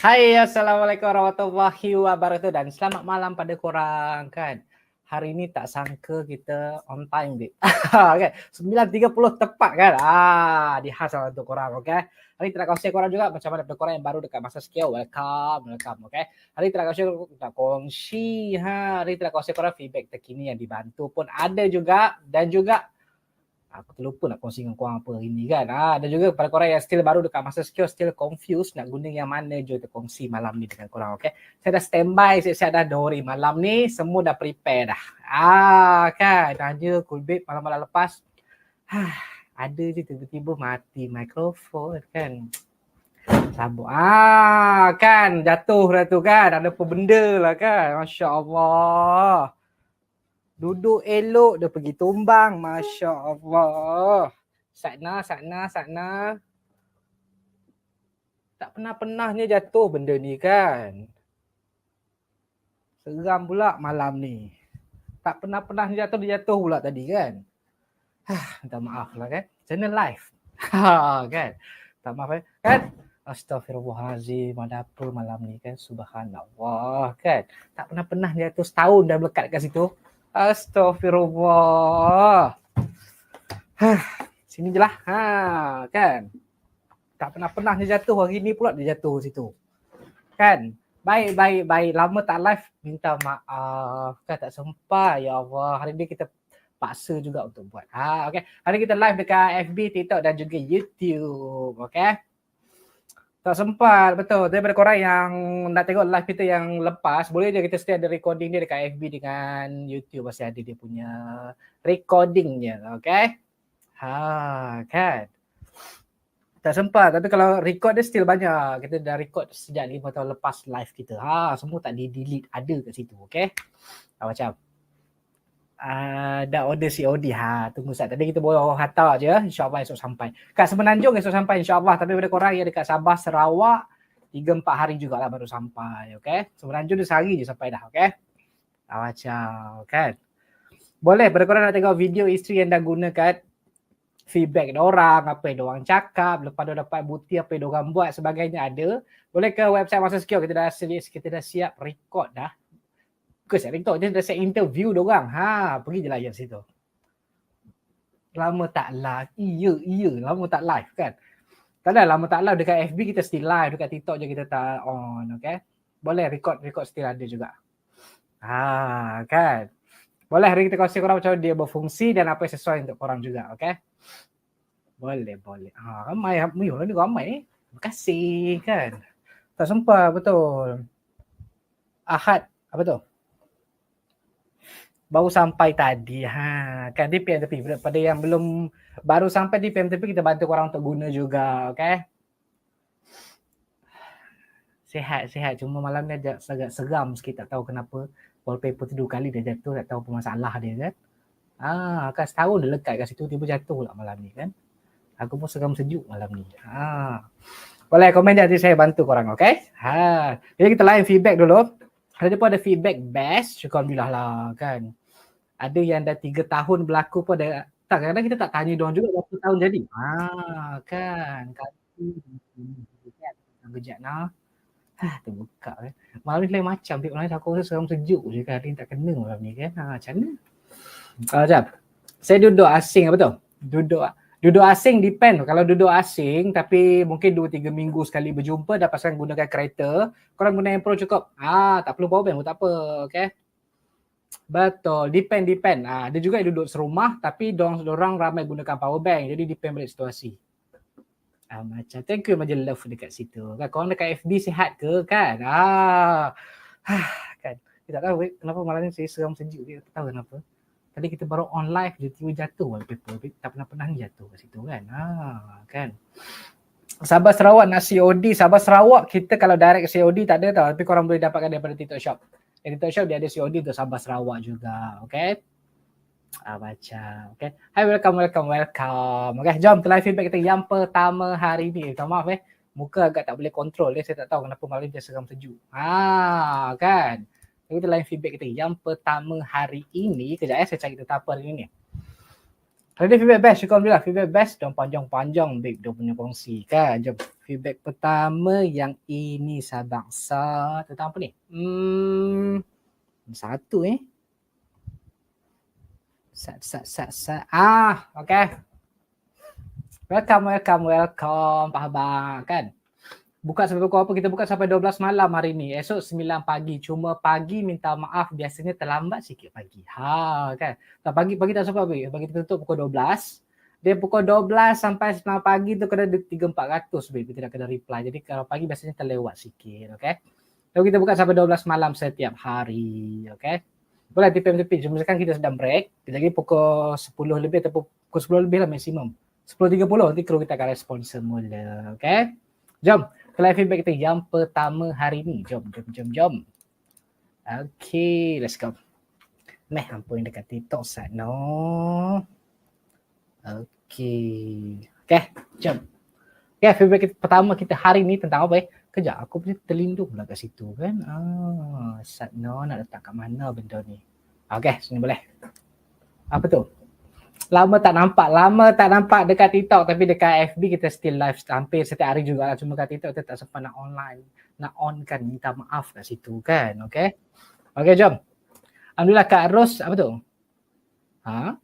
Hai, Assalamualaikum warahmatullahi wabarakatuh dan selamat malam pada korang kan. Hari ni tak sangka kita on time dik. okay. 9.30 tepat kan. Ah, di lah untuk korang okay. Hari ni tak kongsi korang juga macam mana korang yang baru dekat masa skill. Welcome, welcome okay. Hari ni tak kongsi tak kongsi ha. Hari ni tak kongsi korang feedback terkini yang dibantu pun ada juga dan juga aku terlupa nak kongsi dengan korang apa hari ni kan. Ha, ada juga para korang yang still baru dekat masa skill, still confused nak guna yang mana je kita kongsi malam ni dengan korang. Okay. Saya dah standby, saya, saya dah dori malam ni, semua dah prepare dah. Ah kan, tanya kulbit malam-malam lepas. Ha, ada je tiba-tiba mati mikrofon kan. Sabuk. Ah kan, jatuh dah tu kan. Ada apa benda lah kan. Masya Allah. Duduk elok dia pergi tumbang. Masya Allah. Sakna, sakna, sakna. Tak pernah-pernahnya jatuh benda ni kan. Seram pula malam ni. Tak pernah-pernahnya jatuh, dia jatuh pula tadi kan. Minta maaf lah kan. Channel live. Ha, kan. Tak maaf kan. Kan? Astaghfirullahaladzim, ada apa malam ni kan? Subhanallah kan. Tak pernah-pernah jatuh setahun dah melekat kat situ. Astaghfirullah. Hah, sini je lah. Ha, kan? Tak pernah-pernah dia jatuh. Hari ni pula dia jatuh situ. Kan? Baik, baik, baik. Lama tak live. Minta maaf. Kan tak sempat. Ya Allah. Hari ni kita paksa juga untuk buat. Ha, okay. Hari ni kita live dekat FB, TikTok dan juga YouTube. Okay. Tak sempat, betul. Daripada korang yang nak tengok live kita yang lepas, boleh je kita still ada recording dia dekat FB dengan YouTube masih ada dia punya recordingnya, okay? Ha, kan? Tak sempat, tapi kalau record dia still banyak. Kita dah record sejak 5 tahun lepas live kita. Ha, semua tak di-delete, ada kat situ, okay? Ha, macam uh, dah order COD ha tunggu sat tadi kita bawa hantar je insyaallah esok sampai. Kat Semenanjung esok sampai insyaallah. Tapi pada korang yang dekat Sabah Sarawak 3 4 hari jugalah baru sampai okey? Semenanjung dia sehari je sampai dah okey? Ah, macam kan? Boleh pada korang nak tengok video isteri yang dah gunakan feedback orang apa yang orang cakap lepas dia dapat bukti apa yang orang buat sebagainya ada. Boleh ke website masa skill kita dah kita dah siap record dah Bukan saya TikTok, dia dah set interview dia orang. Ha, pergi je lah yang situ. Lama tak live. Iya, iya. Lama tak live kan. Tak ada lama tak live dekat FB kita still live. Dekat TikTok je kita tak on. Okay. Boleh record, record still ada juga. Ha, kan. Boleh hari kita kongsi korang macam dia berfungsi dan apa yang sesuai untuk korang juga. Okay. Boleh, boleh. Ha, ramai. Lah ni ramai eh. Terima kasih kan. Tak sempat betul. Ahad. Apa tu? Baru sampai tadi. Ha kan di PMTP pada yang belum baru sampai di PMTP kita bantu orang untuk guna juga okey sihat sihat. Cuma malam ni agak agak seram sikit tak tahu kenapa. Wallpaper tu dua kali dia jatuh tak tahu apa masalah dia kan? Ah kan setahun dia lekat kat situ tiba jatuh pula malam ni kan? Aku pun seram sejuk malam ni. Ha. Boleh komen nanti saya bantu korang okey ha. Jadi kita lain feedback dulu. Ada pun ada feedback best syukur alhamdulillah lah kan ada yang dah tiga tahun berlaku pun ada. Tak kadang kita tak tanya dia juga berapa tahun jadi. Ha kan. Kaki kejap nah ha terbuka kan malam ni lain macam tengok lain aku rasa seram sejuk je kan. Tak kena malam ni kan. Ha macam mana? Uh, jap saya duduk asing apa tu? Duduk duduk asing depend. Kalau duduk asing tapi mungkin 2 3 minggu sekali berjumpa dah pasal gunakan kereta korang guna yang pro cukup. Ah tak perlu power bank pun tak apa okey Betul, depend depend. Ah, ada juga yang duduk serumah tapi dorang, dorang ramai gunakan power bank. Jadi depend pada situasi. Ah, macam thank you Majel Love dekat situ. Kan korang dekat FB sihat ke kan? Ah. kan. Kita tak tahu kenapa malam ni saya seram sejuk dia. Tak tahu kenapa. Tadi kita baru on live dia tiba jatuh wallpaper. Tak pernah-pernah jatuh kat situ kan. Ah, kan. Sabah Sarawak nak COD. Sabah Sarawak kita kalau direct COD tak ada tau. Tapi korang boleh dapatkan daripada TikTok Shop. Editor Shop dia ada COD untuk Sabah Sarawak juga. Okay. Ah, baca. Okay. Hi, welcome, welcome, welcome. Okay, jom ke live feedback kita yang pertama hari ni. Minta maaf eh. Muka agak tak boleh kontrol eh. Saya tak tahu kenapa malam dia seram sejuk. Ah, kan. Jadi kita live feedback kita yang pertama hari ini. Kejap eh, saya cari tentang apa hari ini. Ada feedback best, syukur Alhamdulillah. Feedback best dan panjang-panjang babe dia punya kongsi kan. Jom feedback pertama yang ini sabangsa tentang apa ni? Hmm, satu eh. Sat, sat, sat, sat. Ah, okay. Welcome, welcome, welcome. Pak Abang kan. Buka sampai pukul apa? Kita buka sampai 12 malam hari ni. Esok 9 pagi. Cuma pagi minta maaf biasanya terlambat sikit pagi. Ha kan. Tak pagi pagi tak sempat pagi. Kita tutup pukul 12. Dia pukul 12 sampai 9 pagi tu kena 3 400 babe. Kita nak kena reply. Jadi kalau pagi biasanya terlewat sikit, okey. Lalu kita buka sampai 12 malam setiap hari, okey. Boleh tipim tepi. Cuma sekarang kita sedang break. Kita lagi pukul 10 lebih atau pukul 10 lebih lah maksimum. 10.30 nanti kru kita akan respon semula, okey. Jom ke live feedback kita yang pertama hari ni. Jom, jom, jom, jom. Okay, let's go. Meh, apa yang dekat TikTok saat no. Okay. Okay, jom. Okay, feedback kita, pertama kita hari ni tentang apa eh? Kejap, aku punya terlindung pula kat situ kan. Ah, sat no nak letak kat mana benda ni. Okay, sini boleh. Apa tu? lama tak nampak, lama tak nampak dekat TikTok tapi dekat FB kita still live hampir setiap hari juga lah. Cuma kat TikTok kita tak sempat nak online, nak on kan, minta maaf kat situ kan, okay? Okay jom. Alhamdulillah Kak Ros, apa tu? Ha?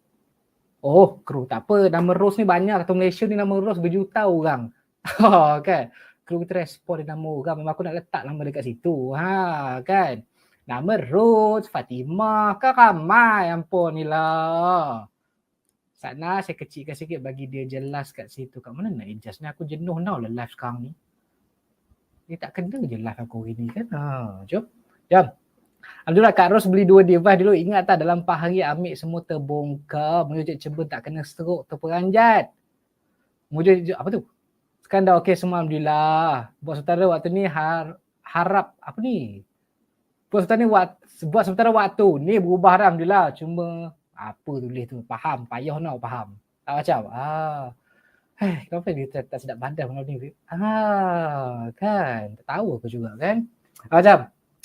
Oh, kru tak apa, nama Ros ni banyak. Atau Malaysia ni nama Ros berjuta orang. Kan? Kita respon dia nama orang, memang aku nak letak nama dekat situ. Ha, kan? Nama Ros, Fatimah, kan ramai ampun ni lah. Sana saya kecilkan sikit bagi dia jelas kat situ. Kat mana nak adjust ni? Aku jenuh tau lah live sekarang ni. Dia tak kena je live aku hari ni kan. Ha, jom. Jom. Alhamdulillah Kak Ros beli dua device dulu. Ingat tak dalam 4 hari ambil semua terbongkar. Mujur cebun tak kena stroke terperanjat. Mujur apa tu? Sekarang dah okey semua Alhamdulillah. Buat sementara waktu ni har, harap apa ni? Buat sementara ni waktu, buat sementara waktu ni berubah Alhamdulillah. Cuma apa tulis tu? Faham payah nak faham. Tak macam ah. Eh kenapa dia tak, tak sedap badan malam ni? Ah kan? Tak tahu aku juga kan? Ah, macam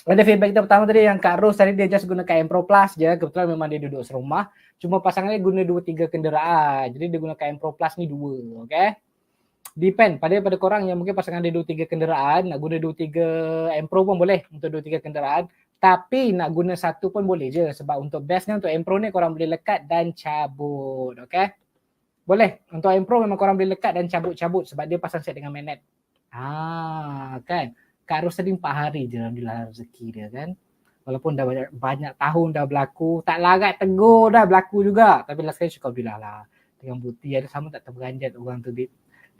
ada feedback kita pertama tadi yang Kak Ros tadi dia just gunakan M Pro Plus je. Kebetulan memang dia duduk serumah. Cuma pasangannya guna dua tiga kenderaan. Jadi dia gunakan M Pro Plus ni dua okay depend pada pada korang yang mungkin pasangan dia dua tiga kenderaan nak guna dua tiga M Pro pun boleh untuk dua tiga kenderaan tapi nak guna satu pun boleh je sebab untuk bestnya untuk M Pro ni korang boleh lekat dan cabut. Okay. Boleh. Untuk M Pro memang korang boleh lekat dan cabut-cabut sebab dia pasang set dengan magnet. Ah, kan. Kak Ros tadi 4 hari je Alhamdulillah rezeki dia kan. Walaupun dah banyak, banyak tahun dah berlaku. Tak larat tegur dah berlaku juga. Tapi last kali syukur Alhamdulillah lah. Dengan bukti ada sama tak terberanjat orang tu.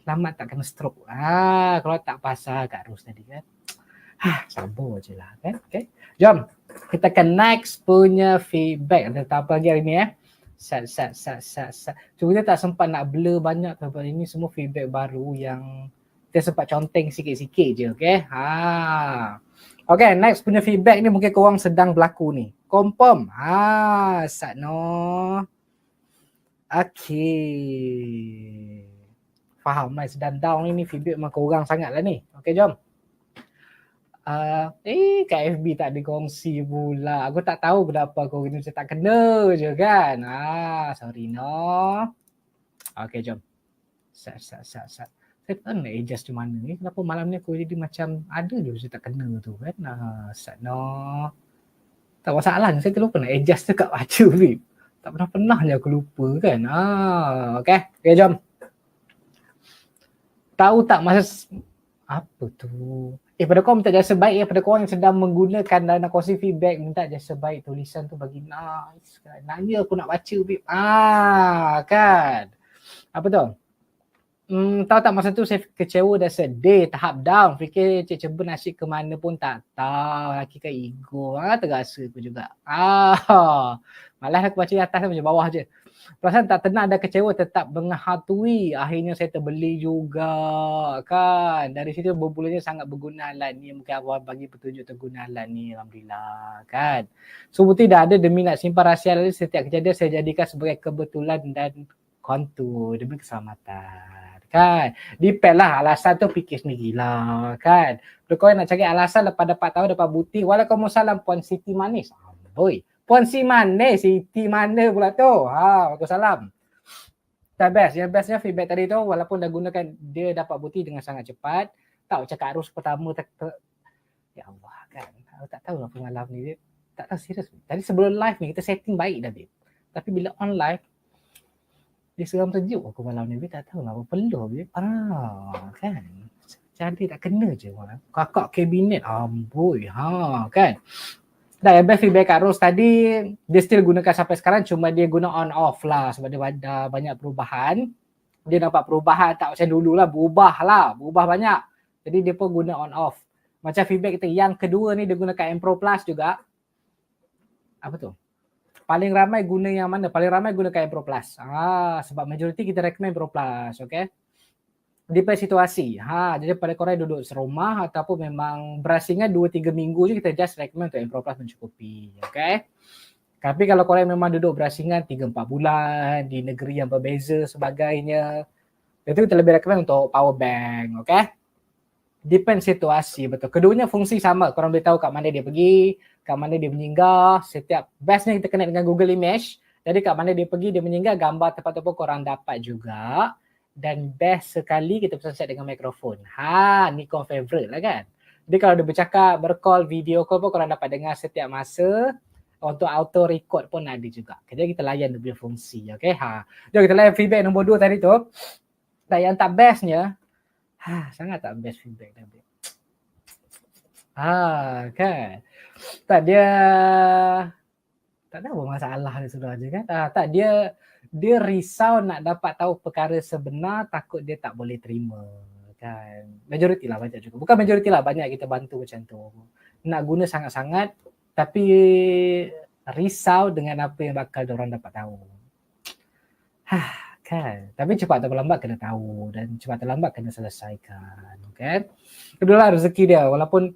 Selamat tak kena. Ah, kalau tak pasal Kak Ros tadi kan. Hah, sabar je lah kan. Okay. Jom. Kita akan next punya feedback. Ada apa lagi hari ni eh. Sat, sat, sat, sat, sat. Cuma kita tak sempat nak blur banyak sebab ini semua feedback baru yang kita sempat conteng sikit-sikit je. Okay. Ha. Okay, next punya feedback ni mungkin korang sedang berlaku ni. Confirm. Ha, sat no. Okay. Faham lah sedang down ni, ni feedback memang korang sangat lah ni. Okay, jom uh, eh kat FB tak ada kongsi pula. Aku tak tahu kenapa kau ini macam tak kena je kan. Ah, sorry no. Okay, jom. Sat, sat, sat, sat. Saya tak nak adjust macam mana ni. Kenapa malam ni aku jadi macam ada je macam tak kena tu kan. Ah, sat no. Tak masalah saya terlupa nak adjust dekat baca Vip. Tak pernah-pernah je aku lupa kan. Ah, okay. Okay, jom. Tahu tak masa apa tu? Eh pada kau minta jasa baik ya pada kau yang sedang menggunakan dana kongsi feedback minta jasa baik tulisan tu bagi nice kan. Nanya aku nak baca bib. Ah kan. Apa tu? Hmm, tahu tak masa tu saya kecewa dan sedih tahap down. Fikir Cik Cebun asyik ke mana pun tak tahu. Laki kan ego. Ah, terasa aku juga. Ah, malah aku baca atas macam bawah je perasaan tak tenang dan kecewa tetap menghatui akhirnya saya terbeli juga kan? Dari situ bermulanya sangat berguna lah ni. Mungkin awal bagi petunjuk terguna lah ni Alhamdulillah kan? So tidak ada demi nak simpan rahsia lalu setiap kejadian saya jadikan sebagai kebetulan dan kontur demi keselamatan kan? Depend lah alasan tu fikir sendiri lah kan? Kalau kau nak cari alasan lepas dapat tahu dapat bukti. Waalaikumsalam puan Siti Manis Amboi Puan si mana? Si T mana pula tu? Ha, aku salam. tak best. Yang bestnya feedback tadi tu walaupun dah gunakan dia dapat bukti dengan sangat cepat. Tak cakap arus pertama tak, tak ya Allah kan. Aku tak tahu lah pengalaman ni dia. Tak tahu serius. Tadi sebelum live ni kita setting baik dah babe. Tapi bila on live dia seram sejuk aku malam ni. Babe tak tahu lah apa perlu babe. Ah kan. Jadi tak kena je. Kakak kabinet amboi ha kan. Dah yang best feedback Kak Rose tadi dia still gunakan sampai sekarang cuma dia guna on off lah sebab dia ada banyak perubahan. Dia nampak perubahan tak macam dulu lah berubah lah berubah banyak. Jadi dia pun guna on off. Macam feedback kita yang kedua ni dia gunakan M Pro Plus juga. Apa tu? Paling ramai guna yang mana? Paling ramai gunakan M Pro Plus. Ah, sebab majoriti kita recommend Pro Plus, okay? Depend situasi. Ha, jadi pada korang duduk serumah ataupun memang berasingan 2-3 minggu je kita just recommend untuk Impro Plus mencukupi. Okay. Tapi kalau korang memang duduk berasingan 3-4 bulan di negeri yang berbeza sebagainya, itu kita lebih recommend untuk power bank. Okay. Depend situasi betul. Keduanya fungsi sama. Korang boleh tahu kat mana dia pergi, kat mana dia menyinggah. Setiap bestnya kita connect dengan Google Image. Jadi kat mana dia pergi, dia menyinggah gambar tempat-tempat korang dapat juga dan best sekali kita pesan set dengan mikrofon. Ha, ni kau favorite lah kan. Jadi kalau dia bercakap, bercall, video call pun korang dapat dengar setiap masa. Untuk auto record pun ada juga. Jadi kita layan punya fungsi. Okay, ha. Jom kita layan feedback nombor dua tadi tu. Dan yang tak bestnya, ha, sangat tak best feedback tadi. Ha, kan. Tak dia, tak tahu masalah dia sudah aja kan. Ha, tak dia, dia risau nak dapat tahu perkara sebenar takut dia tak boleh terima kan. Majoriti lah banyak juga. Bukan majoriti lah banyak kita bantu macam tu. Nak guna sangat-sangat tapi risau dengan apa yang bakal orang dapat tahu. Hah, kan. Tapi cepat atau lambat kena tahu dan cepat atau lambat kena selesaikan kan. Kedua lah rezeki dia. Walaupun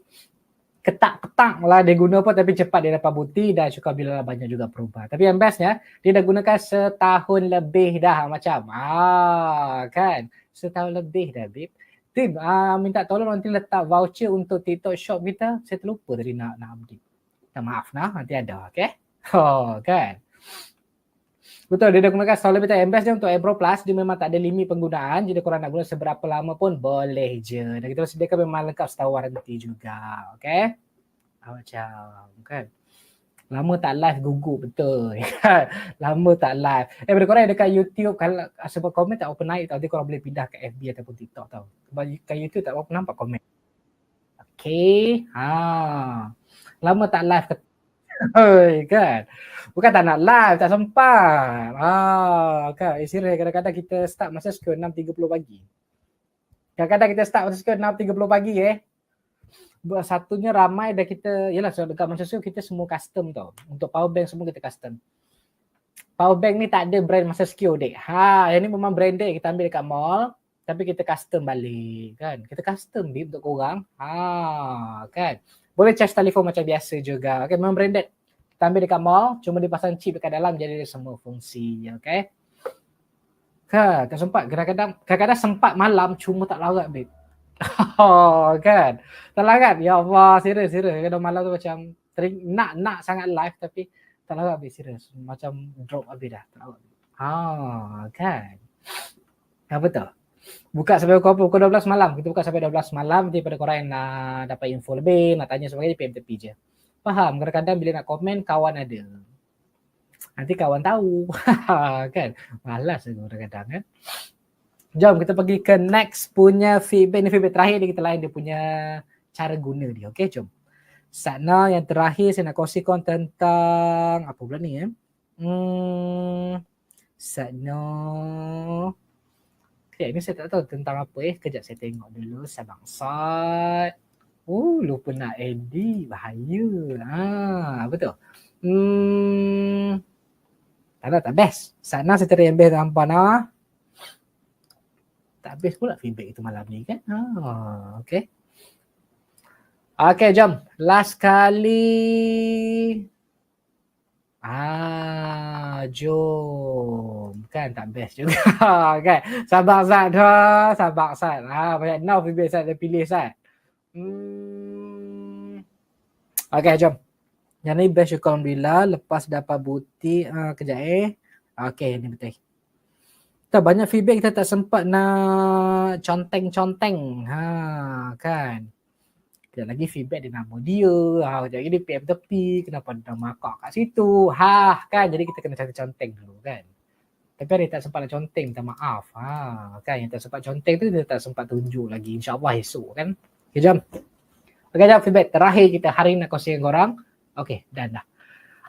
ketak-ketak lah dia guna pun tapi cepat dia dapat bukti dan syukur bila banyak juga perubah. Tapi yang bestnya dia dah gunakan setahun lebih dah macam ah kan setahun lebih dah babe. Tim ah, minta tolong nanti letak voucher untuk TikTok shop kita. Saya terlupa tadi nak nak update. Minta maaf nah nanti ada okay. Oh kan. Betul dia dah gunakan lebih tak best dia untuk Aero Plus dia memang tak ada limit penggunaan. Jadi korang nak guna seberapa lama pun boleh je. Dan kita sediakan memang lengkap setahun waranti juga okay ah, macam kan? Lama tak live gugup betul. Lama tak live. Eh pada korang dekat YouTube kalau sebab komen tak open naik tau nanti korang boleh pindah ke FB ataupun TikTok tau. Sebab kat YouTube tak apa nampak komen. Okay ha lama tak live ke Hei, kan. Bukan tak nak live, tak sempat. Ah, kan. Eh, serius kadang-kadang kita start masa sekitar 6.30 pagi. Kadang-kadang kita start masa sekitar 6.30 pagi eh. Satunya ramai dah kita, yalah so dekat Manchester kita semua custom tau. Untuk power bank semua kita custom. Power bank ni tak ada brand masa skill dek. Ha, yang ni memang branded kita ambil dekat mall. Tapi kita custom balik kan. Kita custom bib untuk korang. Ha, kan. Boleh charge telefon macam biasa juga. Okay, memang branded. Kita ambil dekat mall, cuma dipasang chip dekat dalam jadi dia semua fungsi. Okay. Kan, tak sempat. Kadang-kadang, kadang-kadang sempat malam cuma tak larat, babe. oh, kan. Tak larat. Ya Allah, serius, serius. Kadang malam tu macam tering, nak nak sangat live tapi tak larat, babe. Serius. Macam drop habis dah. Tak larat. Ha, kan. Apa tu? Buka sampai pukul, pukul 12 malam. Kita buka sampai 12 malam nanti pada korang yang nak dapat info lebih, nak tanya sebagainya, PM tepi je. Faham? Kadang-kadang bila nak komen, kawan ada. Nanti kawan tahu. kan? Malas kadang-kadang kan. Jom kita pergi ke next punya feedback. Ini feedback terakhir dia kita lain dia punya cara guna dia. Okay, jom. Sana yang terakhir saya nak kongsikan tentang apa pula ni eh? Hmm, Sana Okay, ini saya tak tahu tentang apa eh. Kejap saya tengok dulu. Saya bangsat. Oh, lupa nak edit. Bahaya. Ha, betul. Hmm. Tak ada, tak best. Sana saya teri yang best dalam panah. Tak best pula feedback itu malam ni kan. Ha, okay. Okay, jom. Last kali. Ah, jom. Kan tak best juga kan. Sabar Zat dah. Sabar Zat. Ha, banyak now pilih dia pilih Zat. Hmm. Okay, jom. Yang ni best syukur Alhamdulillah. Lepas dapat bukti. Uh, kejap eh. Okay, ni betul. Tak banyak feedback kita tak sempat nak conteng-conteng. Ha kan. Sekejap lagi feedback dia nama dia. Ha, sekejap lagi dia PM tepi. Kenapa ada nama akak kat situ. Ha kan. Jadi kita kena cari conteng dulu kan. Tapi hari tak sempat nak conteng. Minta maaf. Ha kan. Yang tak sempat conteng tu dia tak sempat tunjuk lagi. InsyaAllah esok kan. Okay jom. Okay jom feedback. Terakhir kita hari nak kongsi dengan korang. Okay dan dah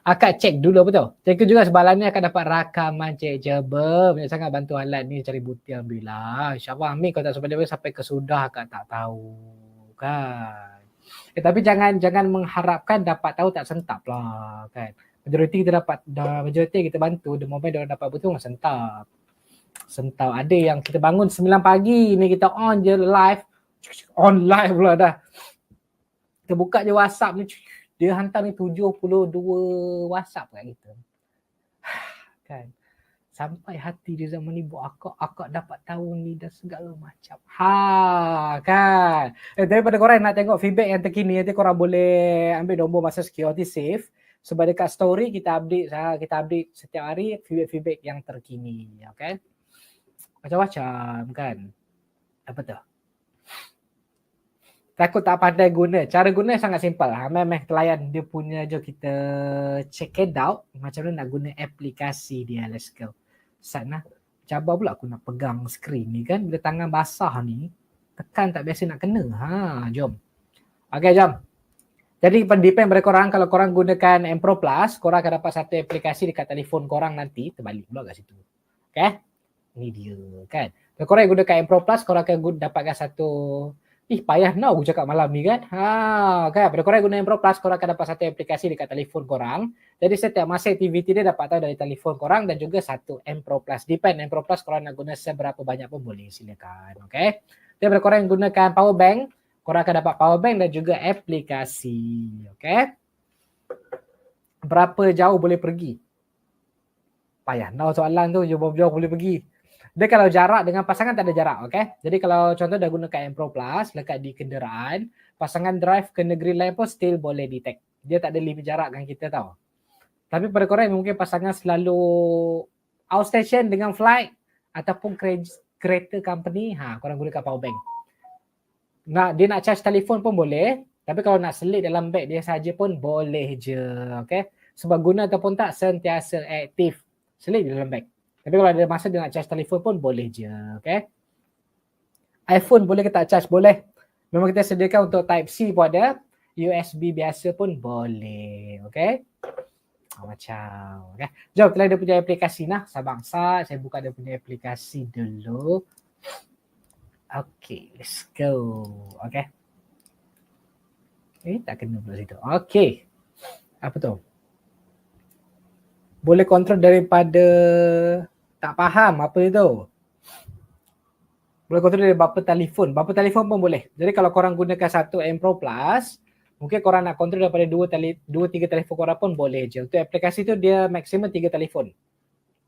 akak cek dulu betul. Cek juga sebalan ni akan dapat rakaman cek jeba. Banyak sangat bantu alat ni cari bukti alhamdulillah. InsyaAllah Amin kalau tak sampai dia sampai ke sudah akak tak tahu. Kan. Eh, tapi jangan jangan mengharapkan dapat tahu tak sentap lah kan. Majoriti kita dapat majoriti kita bantu the moment dia dapat betul lah sentap. Sentap ada yang kita bangun 9 pagi ni kita on je live. On live pula dah. Kita buka je WhatsApp ni dia hantar ni 72 WhatsApp kat kita. kan. Sampai hati dia zaman ni buat akak, akak dapat tahu ni dan segala macam. Ha kan. Eh, daripada korang nak tengok feedback yang terkini, nanti korang boleh ambil nombor masa security safe. Sebab dekat story kita update, ha, kita update setiap hari feedback-feedback yang terkini. Okay. Macam-macam kan. Apa tu? takut tak pandai guna. Cara guna sangat simple. Ha, memang layan dia punya je kita check it out. Macam mana nak guna aplikasi dia. Let's go. Sana. Cabar pula aku nak pegang screen ni kan. Bila tangan basah ni. Tekan tak biasa nak kena. Ha, jom. Okay, jom. Jadi depend pada korang. Kalau korang gunakan M Pro Plus, korang akan dapat satu aplikasi dekat telefon korang nanti. Terbalik pula kat situ. Okay. Ni dia kan. Kalau korang gunakan M Pro Plus, korang akan dapatkan satu Ih payah nak aku cakap malam ni kan. Ha, kan pada korang guna Pro Plus korang akan dapat satu aplikasi dekat telefon korang. Jadi setiap masa aktiviti dia dapat tahu dari telefon korang dan juga satu M Pro Plus. Depend M Pro Plus korang nak guna seberapa banyak pun boleh silakan. Okay. Dan pada korang yang gunakan power bank, korang akan dapat power bank dan juga aplikasi. Okay. Berapa jauh boleh pergi? Payah nak soalan tu jauh-jauh boleh pergi. Dia kalau jarak dengan pasangan tak ada jarak, okay? Jadi kalau contoh dah gunakan M Pro Plus, lekat di kenderaan, pasangan drive ke negeri lain pun still boleh detect. Dia tak ada limit jarak kan kita tahu. Tapi pada korang mungkin pasangan selalu outstation dengan flight ataupun kereta company, ha, korang gunakan power bank. Nak, dia nak charge telefon pun boleh, tapi kalau nak selit dalam beg dia saja pun boleh je, okay? Sebab guna ataupun tak sentiasa aktif. Selit dalam beg. Tapi kalau ada masa dia nak charge telefon pun boleh je. Okay. iPhone boleh ke tak charge? Boleh. Memang kita sediakan untuk type C pun ada. USB biasa pun boleh. Okay. Oh, macam. Okay. Jom kita ada punya aplikasi nah. Sabangsa. Saya buka dia punya aplikasi dulu. Okay. Let's go. Okay. Eh tak kena pula situ. Okay. Apa tu? Boleh kontrol daripada tak faham apa itu. Boleh kontrol dari berapa telefon. Berapa telefon pun boleh. Jadi kalau korang gunakan satu M Pro Plus, mungkin korang nak kontrol daripada dua, tele, dua tiga telefon korang pun boleh je. Untuk aplikasi tu dia maksimum tiga telefon.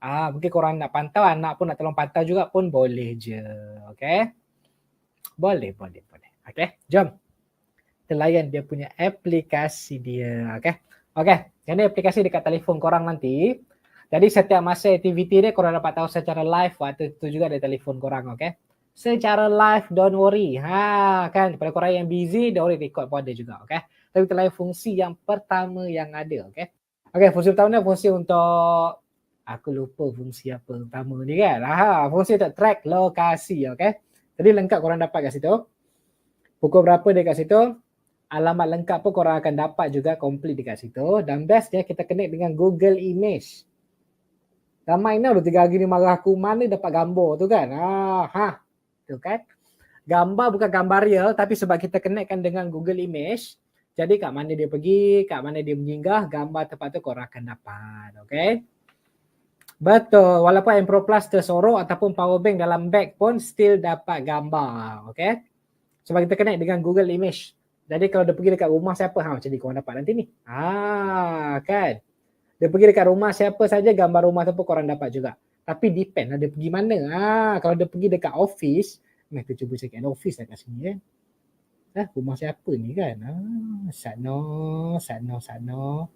Ah, mungkin korang nak pantau, anak pun nak tolong pantau juga pun boleh je. Okay. Boleh, boleh, boleh. Okay, jom. Kita dia punya aplikasi dia. Okay. Okay, jadi aplikasi dekat telefon korang nanti. Jadi setiap masa aktiviti dia korang dapat tahu secara live waktu tu juga ada telefon korang okay. Secara live don't worry. Ha kan pada korang yang busy don't worry record pun ada juga okay. Tapi kita lain fungsi yang pertama yang ada okay. Okay fungsi pertama ni fungsi untuk aku lupa fungsi apa pertama ni kan. Ha fungsi untuk track lokasi okay. Jadi lengkap korang dapat kat situ. Pukul berapa dia kat situ? Alamat lengkap pun korang akan dapat juga complete dekat situ. Dan best dia kita connect dengan Google Image. Ramai ni udah tiga hari ni marah aku mana dapat gambar tu kan. Ha, ha. Tu kan. Gambar bukan gambar real tapi sebab kita kenekkan dengan Google Image. Jadi kat mana dia pergi, kat mana dia menyinggah, gambar tempat tu korang akan dapat. Okay. Betul. Walaupun M Pro Plus tersorok ataupun power bank dalam bag pun still dapat gambar. Okay. Sebab kita connect dengan Google Image. Jadi kalau dia pergi dekat rumah siapa, ha macam ni korang dapat nanti ni. Ah, kan. Dia pergi dekat rumah siapa saja gambar rumah tu pun korang dapat juga. Tapi depend lah dia pergi mana. Ha, kalau dia pergi dekat office, meh kita cuba cakap office lah kat sini kan. Ha, rumah siapa ni kan? Ha, Sano, Sano, Sano.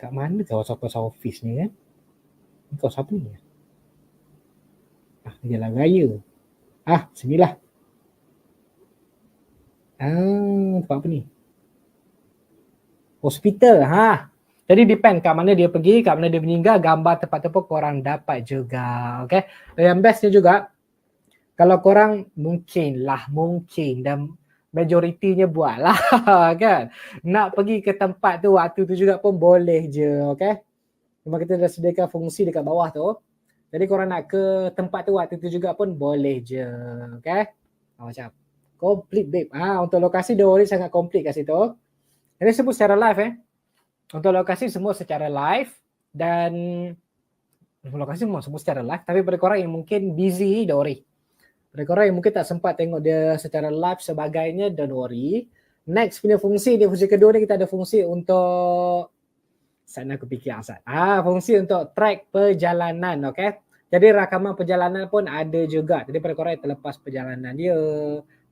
Kat mana kawasan-kawasan office ni kan? Kau siapa ni? Ah, jalan raya. Ah, sinilah. Ah, tempat apa ni? Hospital. Ha. Jadi depend kat mana dia pergi, kat mana dia meninggal, gambar tempat pun korang dapat juga. Okay. Yang bestnya juga, kalau korang mungkin lah, mungkin dan majoritinya buat lah kan. Nak pergi ke tempat tu waktu tu juga pun boleh je. Okay. Cuma kita dah sediakan fungsi dekat bawah tu. Jadi korang nak ke tempat tu waktu tu juga pun boleh je. Okay. Macam complete babe. Ah untuk lokasi dia sangat complete kat situ. Ini sebut secara live eh. Untuk lokasi semua secara live dan lokasi semua semua secara live tapi pada korang yang mungkin busy don't worry. Pada korang yang mungkin tak sempat tengok dia secara live sebagainya don't worry. Next punya fungsi dia fungsi kedua ni kita ada fungsi untuk sana aku fikir asal. Ah fungsi untuk track perjalanan okay. Jadi rakaman perjalanan pun ada juga. Jadi pada korang yang terlepas perjalanan dia,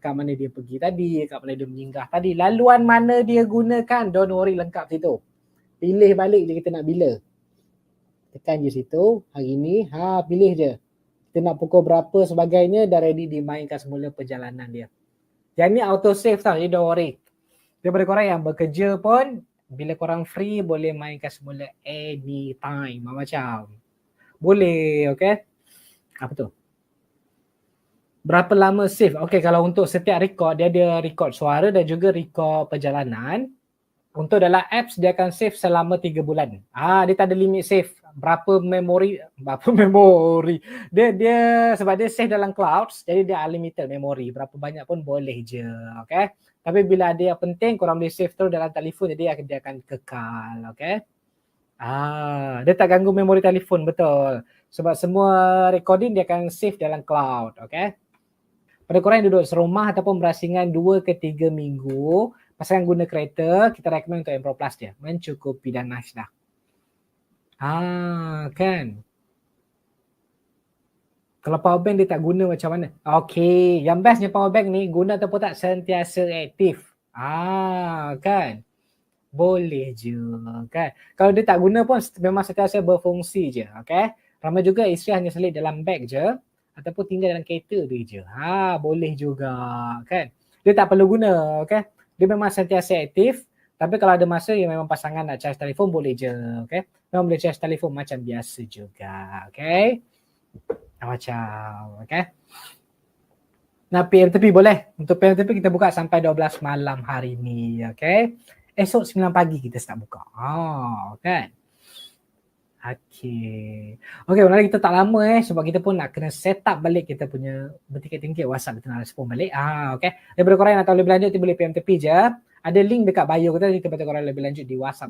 kat mana dia pergi tadi, kat mana dia menginggah tadi, laluan mana dia gunakan, don't worry lengkap situ. Pilih balik je kita nak bila. Tekan je situ, hari ni, ha pilih je. Kita nak pukul berapa sebagainya, dah ready dimainkan semula perjalanan dia. Yang ni auto save tau, jadi don't worry. Daripada korang yang bekerja pun, bila korang free boleh mainkan semula anytime macam. Boleh, okay? Apa tu? berapa lama save? Okay, kalau untuk setiap record, dia ada record suara dan juga record perjalanan. Untuk dalam apps, dia akan save selama 3 bulan. Ah, dia tak ada limit save. Berapa memori, berapa memori. Dia dia sebab dia save dalam cloud, jadi dia unlimited memori. Berapa banyak pun boleh je. Okay. Tapi bila ada yang penting, korang boleh save terus dalam telefon, jadi dia akan kekal. Okay. Ah, dia tak ganggu memori telefon, betul. Sebab semua recording dia akan save dalam cloud. Okay pada korang yang duduk serumah ataupun berasingan dua ke tiga minggu pasangan guna kereta, kita recommend untuk M Pro Plus dia. Mencukupi dan nice dah. Ah, kan? Kalau power bank dia tak guna macam mana? Okay, yang bestnya power bank ni guna ataupun tak sentiasa aktif. Ah, kan? Boleh je, kan? Kalau dia tak guna pun memang sentiasa berfungsi je, okay? Ramai juga isteri hanya selit dalam beg je ataupun tinggal dalam kereta dia je. Ha, boleh juga kan. Dia tak perlu guna, okay. Dia memang sentiasa aktif tapi kalau ada masa yang memang pasangan nak charge telefon boleh je, okay. Memang boleh charge telefon macam biasa juga, okay. Macam, okay. Nah, PM tepi boleh. Untuk PM tepi kita buka sampai 12 malam hari ni, okay. Esok 9 pagi kita start buka. Oh, kan. Okay, malam kita tak lama eh sebab kita pun nak kena set up balik kita punya bertiket tingkit WhatsApp kita nak respon balik. Ah, okay. Daripada korang yang nak tahu lebih lanjut, boleh PM tepi je. Ada link dekat bio kita, kita baca korang lebih lanjut di WhatsApp.